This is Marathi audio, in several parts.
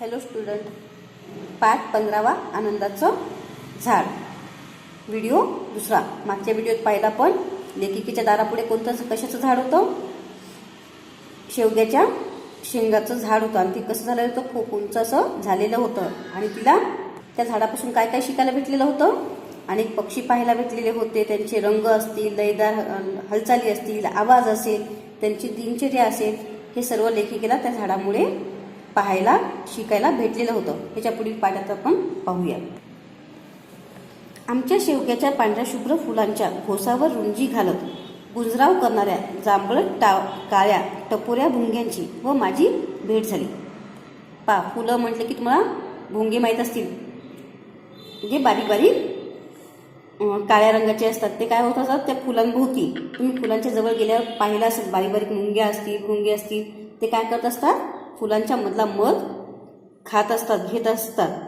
हॅलो स्टुडंट पाठ पंधरावा आनंदाचं झाड. व्हिडिओ दुसरा. मागच्या व्हिडिओत पाहिला पण. लेखिकेच्या दारापुढे कोणतं कशाचं झाड होतं? शेवग्याच्या शेंगाचं झाड होतं. आणि ते कसं झालेलं होतं? खूप उंच असं झालेलं होतं. आणि तिला त्या झाडापासून काय काय शिकायला भेटलेलं होतं? आणि पक्षी पाहायला भेटलेले होते. त्यांचे रंग असतील लयदार हालचाली असतील आवाज असेल त्यांची दिनचर्या असेल हे सर्व लेखिकेला त्या झाडामुळे पाहायला शिकायला भेटलेलं होतं. ह्याच्या पुढील पाठात आपण पाहूया. आमच्या शेवग्याच्या पांढऱ्या शुभ्र फुलांच्या घोसावर रुंजी घालत गुंजराव करणाऱ्या जांभळट टा काळ्या टपोऱ्या भुंग्यांची व माझी भेट झाली. पा फुलं म्हटलं की तुम्हाला भुंगे माहीत असतील. जे बारीक बारीक काळ्या रंगाचे असतात ते काय होत असतात? त्या फुलांभोवती. तुम्ही फुलांच्या जवळ गेल्यावर पाहिलं असेल बारीक बारीक मुंग्या असतील भुंगे असतील ते काय करत असतात? फुलांच्या मधला मध खात असतात घेत असतात.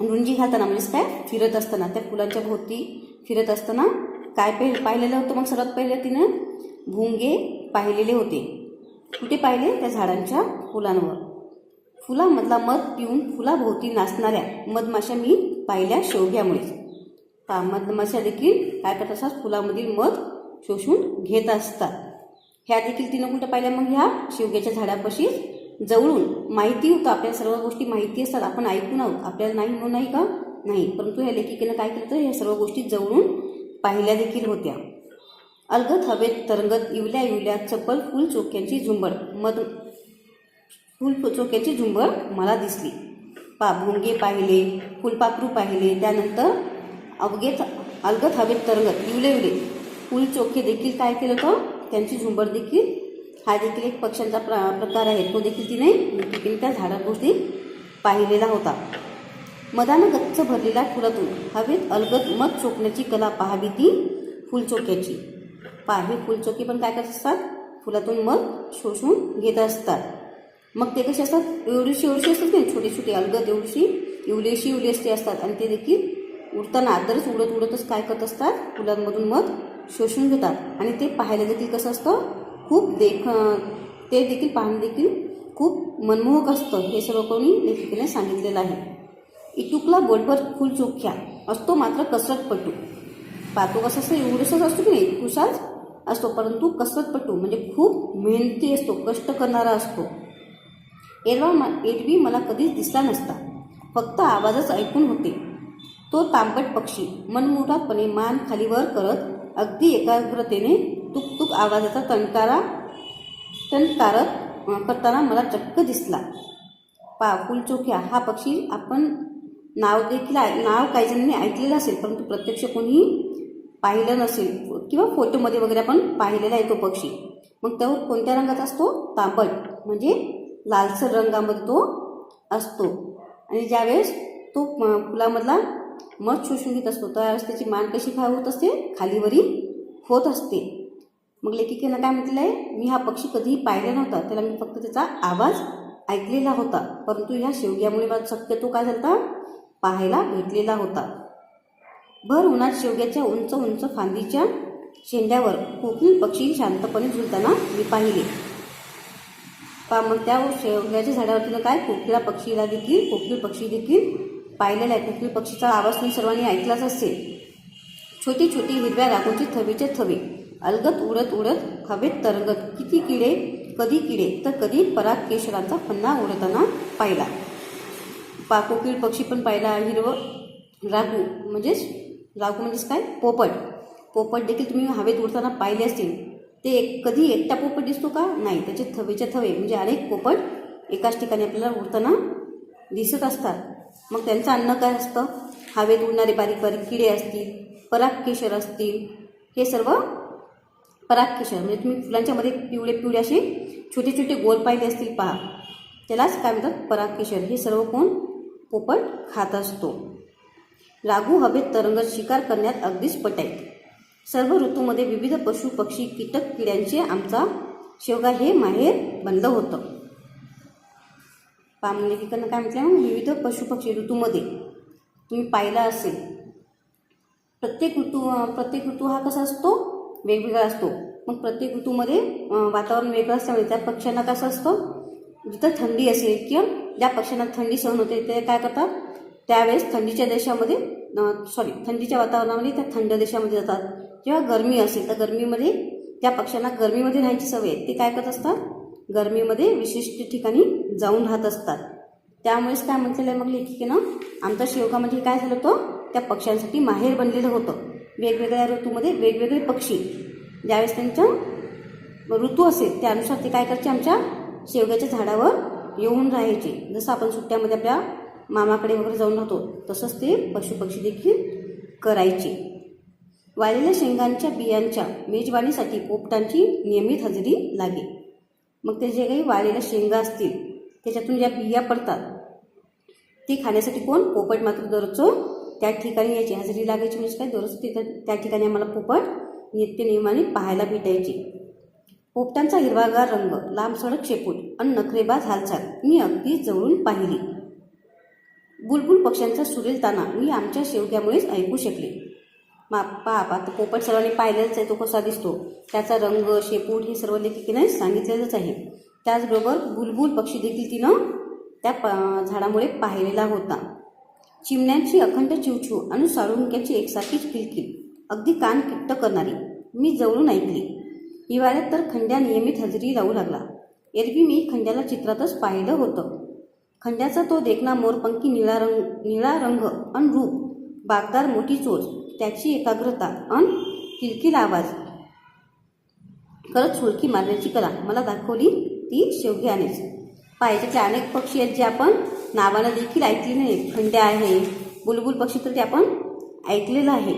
रुंजी घालताना म्हणजेच काय? फिरत असताना. त्या फुलांच्या भोवती फिरत असताना काय पे पाहिलेलं होतं मग सर्वात पहिले तिनं? भुंगे पाहिलेले होते. कुठे पाहिले? त्या झाडांच्या फुलांवर. फुलामधला मध पिऊन फुलाभोवती नाचणाऱ्या मधमाशा मी पाहिल्या शेवग्यामुळेच पा मधमाशा देखील काय करत असतात? फुलामधील मध शोषून घेत असतात. ह्या देखील तिनं कुठं पाहिल्या? मग ह्या शिवग्याच्या झाडापाशी जवळून माहिती होतं. आपल्याला सर्व गोष्टी माहिती असतात. आपण ऐकून आहोत. आपल्याला नाही म्हणून नाही का? नाही. परंतु ह्या लेखिकेनं काय केलं तर ह्या सर्व गोष्टी जवळून पाहिल्या देखील होत्या. अलगत हवेत तरंगत इवल्या इवल्या चप्पल फुल चोक्यांची झुंबड मध फुल चोक्याची झुंबड मला दिसली. पा भोंगे पाहिले फुलपाखरू पाहिले. त्यानंतर अवघेत अलगत हवेत तरंगत इवले इवले फुल चोखे देखील काय केलं होतं? त्यांची झुंबर देखील हा देखील एक पक्ष्यांचा प्र प्रकार आहे. तो देखील तिने देखील त्या झाडाभोवती पाहिलेला होता. मदानं गच्च भरलेल्या फुलातून हवेत अलगद मध चोकण्याची कला पाहावी ती फुलचोक्याची पहा हे फुलचोके पण काय करत असतात? फुलातून मध शोषून घेत असतात. मग ते कसे असतात? एवढीशी एवढीशी असतात नाही छोटे छोटे अलगद एवढीशी इवलेशी इवलेशी असतात. आणि ते देखील उडताना आदरच उडत उडतच काय करत असतात? फुलांमधून मध शोषून घेतात. आणि ते पाहायला देखील कसं असतं? खूप देख ते देखील पाहणं देखील खूप मनमोहक असतं. हे सर्व कोणी लेखिकेने सांगितलेलं आहे. इटुकला बोटभर फुल चोख्या असतो मात्र कसरतपटू. पातो कसं असतं? एवढंसंच असतो की नाही? इतकुसाच असतो. परंतु कसरतपटू म्हणजे खूप मेहनती असतो कष्ट करणारा असतो. एरवा म एरवी मला कधीच दिसला नसता. फक्त आवाजच ऐकून होते. तो तांबट पक्षी मनमुटापणे मान खालीवर करत अगदी एकाग्रतेने तुकतुक आवाजाचा तणकारा तणकारक करताना मला चक्क दिसला. पा फुलचोक्या हा पक्षी आपण नाव देखील नाव काही जणांनी ऐकलेलं असेल परंतु प्रत्यक्ष कोणी पाहिलं नसेल किंवा फोटोमध्ये वगैरे आपण पाहिलेला आहे तो पक्षी. मग तो कोणत्या रंगाचा असतो? तांबट म्हणजे लालसर रंगामध्ये तो असतो. आणि ज्यावेळेस तो फुलामधला मध शोषून घेत असतो. त्यावेळेस त्याची मान कशी काय होत असते? खालीवरी होत असते. मग लेखिकेनं काय म्हटलं आहे मी हा पक्षी कधीही पाहिला नव्हता. त्याला मी फक्त त्याचा आवाज ऐकलेला होता. परंतु ह्या शेवग्यामुळे मला शक्यतो काय झाला पाहायला भेटलेला होता. भर उन्हात शेवग्याच्या उंच उंच फांदीच्या शेंड्यावर कोकिळ पक्षी शांतपणे झुलताना मी पाहिले. पा मग त्या शेवग्याच्या झाडावरती काय? कोकिळा पक्षीला देखील कोकिळ पक्षी देखील पाहिलेला आहे. कोकिळ पक्षीचा आवाज तुम्ही सर्वांनी ऐकलाच असेल. छोटी छोटी हिरव्या राखूंची थवीचे थवे. अलगत उडत उडत हवेत तरंगत. किती किडे कधी किडे? तर कधी पराग केशरांचा फन्ना उडताना पाहिला. पाकोकीळ पक्षी पण पाहिला. हिरवं रागू म्हणजेच राघू म्हणजेच काय? पोपट. पोपट देखील तुम्ही हवेत उडताना पाहिले असतील. ते एक कधी एकटा पोपट दिसतो का? नाही. त्याचे थवेचे थवे. म्हणजे अनेक पोपट एकाच ठिकाणी आपल्याला उडताना दिसत असतात. मग त्यांचं अन्न काय असतं? हवेत उडणारे बारीक बारीक किडे असतील परागकेशर असतील हे सर्व परागकेशर म्हणजे तुम्ही फुलांच्यामध्ये पिवळे पिवळे असे छोटे छोटे गोल पाहिले असतील पहा. त्यालाच काय म्हणतात? परागकेशर हे सर्व कोण? पोपट खात असतो. लागू हवेत तरंगत शिकार करण्यात अगदीच पट आहेत सर्व ऋतूमध्ये विविध पशु पक्षी कीटक किड्यांचे आमचा शेवगा हे माहेर बनलं होतं. पाम काय म्हटलं मग विविध पशुपक्षी ऋतूमध्ये तुम्ही पाहिला असेल. प्रत्येक ऋतू प्रत्येक ऋतू हा कसा असतो? वेगवेगळा असतो. मग प्रत्येक ऋतूमध्ये वातावरण वेगळं असल्यामुळे त्या पक्ष्यांना कसं असतं? जिथं थंडी असेल किंवा ज्या पक्ष्यांना थंडी सहन होते ते काय करतात? त्यावेळेस थंडीच्या देशामध्ये सॉरी थंडीच्या वातावरणामध्ये त्या थंड देशामध्ये जातात. किंवा गरमी असेल तर गरमीमध्ये त्या पक्ष्यांना गरमीमध्ये राहायची सवय आहे. ते काय करत असतात? गरमीमध्ये विशिष्ट ठिकाणी जाऊन राहत असतात. त्यामुळेच काय म्हटलेलं आहे मग लेखिकेनं? आमचा शेवगा म्हणजे काय झालं होतं? त्या पक्ष्यांसाठी माहेर बनलेलं होतं. वेगवेगळ्या ऋतूमध्ये वेगवेगळे पक्षी. ज्यावेळेस त्यांचं ऋतू असेल त्यानुसार ते काय करायचे? आमच्या शेवग्याच्या झाडावर येऊन राहायचे. जसं आपण सुट्ट्यामध्ये आपल्या मामाकडे वगैरे जाऊन राहतो तसंच ते पशुपक्षी देखील करायचे. वाळलेल्या शेंगांच्या बियांच्या मेजवानीसाठी पोपटांची नियमित हजेरी लागे. मग ते जे काही वाळलेल्या शेंगा असतील त्याच्यातून ज्या बिया पडतात ते खाण्यासाठी कोण? पोपट मात्र दररोजचं त्या ठिकाणी यायची. हजेरी लागायची म्हणजे काय? दररोज तिथं त्या ठिकाणी आम्हाला पोपट नित्य नियमाने पाहायला भेटायचे. पोपटांचा हिरवागार रंग लांब सडक शेपूट आणि नखरेबाज हालचाल मी अगदी जवळून पाहिली. बुलबुल पक्ष्यांचा सुरेल ताना मी आमच्या शेवग्यामुळेच ऐकू शकले. मा पहा आता पोपट सर्वांनी पाहिलेलाच आहे तो कसा दिसतो? त्याचा रंग शेपूट हे सर्व लेखिकेने सांगितलेलंच आहे. त्याचबरोबर बुलबुल पक्षी देखील तिनं त्या प झाडामुळे पाहिलेला होता. चिमण्यांची अखंड चिवचिव आणि साळुंक्याची एकसारखीच किलकिल. अगदी कान किट्ट करणारी. मी जवळून ऐकली. हिवाळ्यात तर खंड्या नियमित हजेरी लावू लागला. एरवी मी खंड्याला चित्रातच पाहिलं होतं. खंड्याचा तो देखना मोरपंखी निळा रंग निळा रंग आणि रूप बागदार मोठी चोच. त्याची एकाग्रता अन किलकिल आवाज. करत सुळकी मारण्याची कला. मला दाखवली ती शेवग्यानेच. पाहिजे अनेक पक्षी आहेत जे आपण नावानं देखील ऐकले नाही खंड्या आहे बुलबुल पक्षी तर ते आपण ऐकलेलं आहे.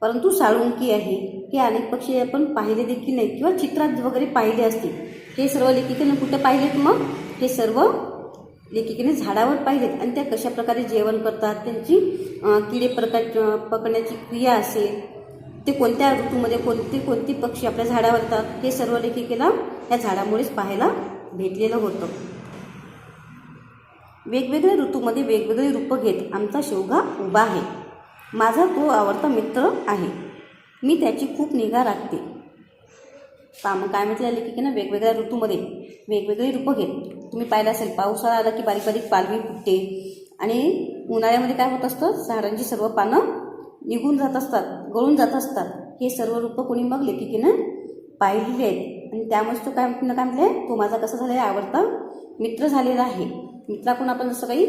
परंतु साळुंकी आहे. हे अनेक पक्षी आपण पाहिले देखील नाही किंवा चित्रात वगैरे पाहिले असतील. हे सर्व लेखिकेनं कुठं पाहिलेत मग? हे सर्व लेखिकेने झाडावर पाहिलेत आणि त्या कशा प्रकारे जेवण करतात त्यांची किडे प्रकार पकडण्याची क्रिया असेल ते कोणत्या ऋतूमध्ये कोणते कोणते पक्षी आपल्या झाडावर येतात हे सर्व लेखिकेला त्या झाडामुळेच पाहायला भेटलेलं होतं. वेगवेगळ्या ऋतूमध्ये वेगवेगळे रूपं घेत आमचा शेवगा उभा आहे. माझा तो आवडता मित्र आहे. मी त्याची खूप निगा राखते. काम काय म्हटलं लेखिकेनं वेगवेगळ्या ऋतूमध्ये वेगवेगळी रूपं घेत तुम्ही पाहिलं असेल पावसाळा आला की बारीक बारीक पालवी फुटते. आणि उन्हाळ्यामध्ये काय होत असतं झाडांची सर्व पानं निघून जात असतात गळून जात असतात. हे सर्व रूपं कोणी मग लेखिकेनं पाहिलेली आहेत. आणि त्यामुळेच तो काय म्हटलं काय म्हटलं तो माझा कसा झालेला आहे आवडता मित्र झालेला आहे. मित्राकडून आपण जसं काही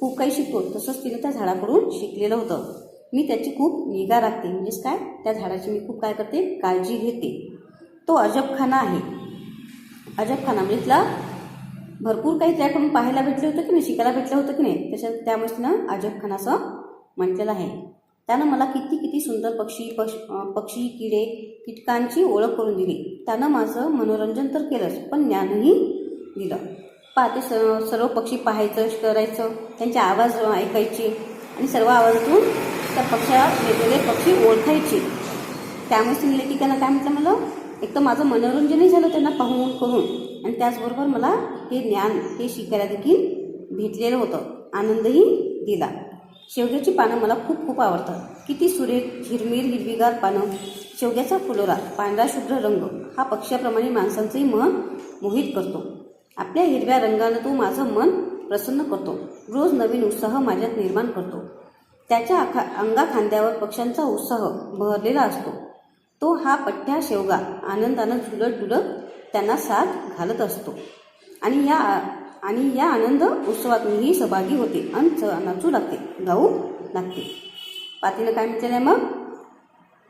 खूप काही शिकतो तसंच तिने त्या झाडाकडून शिकलेलं होतं. मी त्याची खूप निगा राखते. म्हणजेच काय? त्या झाडाची मी खूप काय करते काळजी घेते. तो अजबखाना आहे. अजबखाना म्हणजे तिला भरपूर काही त्याकडून पाहायला भेटलं होतं की नाही शिकायला भेटलं होतं की नाही त्याच्या त्यामुळे तिनं अजबखाना असं म्हटलेलं आहे. त्यानं मला किती किती सुंदर पक्षी पश पक्षी किडे कीटकांची ओळख करून दिली. त्यानं माझं मनोरंजन तर केलंच पण ज्ञानही दिलं. पाहते स सर्व पक्षी पाहायचं करायचं त्यांचे आवाज ऐकायचे आणि सर्व आवाजातून त्या पक्षा वेगवेगळे पक्षी ओळखायचे. त्यामुळे तिने लेखिकांना काय म्हटलं मला? एक तर माझं मनोरंजनही झालं त्यांना पाहून करून. आणि त्याचबरोबर मला हे ज्ञान हे शिकायला देखील भेटलेलं होतं. आनंदही दिला. शेवग्याची पानं मला खूप खूप आवडतात. किती सुरेख झिरमीर हिरवीगार पानं. शेवग्याचा फुलोरा पांढरा शुभ्र रंग हा पक्ष्याप्रमाणे माणसांचंही मन मोहित करतो. आपल्या हिरव्या रंगानं तो माझं मन प्रसन्न करतो. रोज नवीन उत्साह माझ्यात निर्माण करतो. त्याच्या आखा अंगा खांद्यावर पक्ष्यांचा उत्साह बहरलेला असतो. तो हा पठ्ठ्या शेवगा. आनंदानं झुलत डुलत त्यांना साथ घालत असतो. आणि या आणि या आनंद उत्सवात मीही सहभागी होते. आणि च नाचू लागते गाऊ लागते. पातीनं काय म्हटलेलं आहे मग?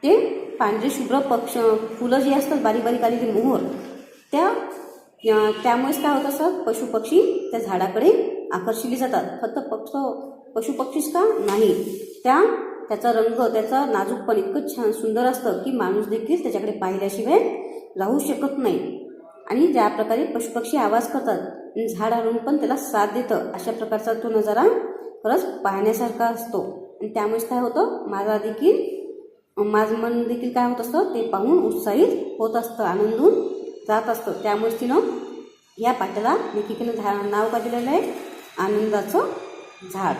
ते पांढरे शुभ्र पक्ष फुलं जी असतात बारीक बारीक आलेली मोहर त्या त्यामुळेच काय होत असं? पशुपक्षी त्या झाडाकडे आकर्षिले जातात. फक्त पक्ष पशुपक्षीच का? नाही. त्या त्याचा रंग त्याचा नाजूकपण इतकं छान सुंदर असतं की माणूस देखील त्याच्याकडे पाहिल्याशिवाय राहू शकत नाही. आणि ज्या प्रकारे पशुपक्षी आवाज करतात आणि झाड हलवून पण त्याला साथ देतं अशा प्रकारचा तो नजारा खरंच पाहण्यासारखा असतो. आणि त्यामुळेच काय होतं माझा देखील माझं मन देखील काय होत असतं ते पाहून उत्साहित होत असतं आनंदून जात असतं. त्यामुळेच तिनं या पाट्याला लेखिकेनं झा नाव का दिलेलं आहे? आनंदाचं झाड.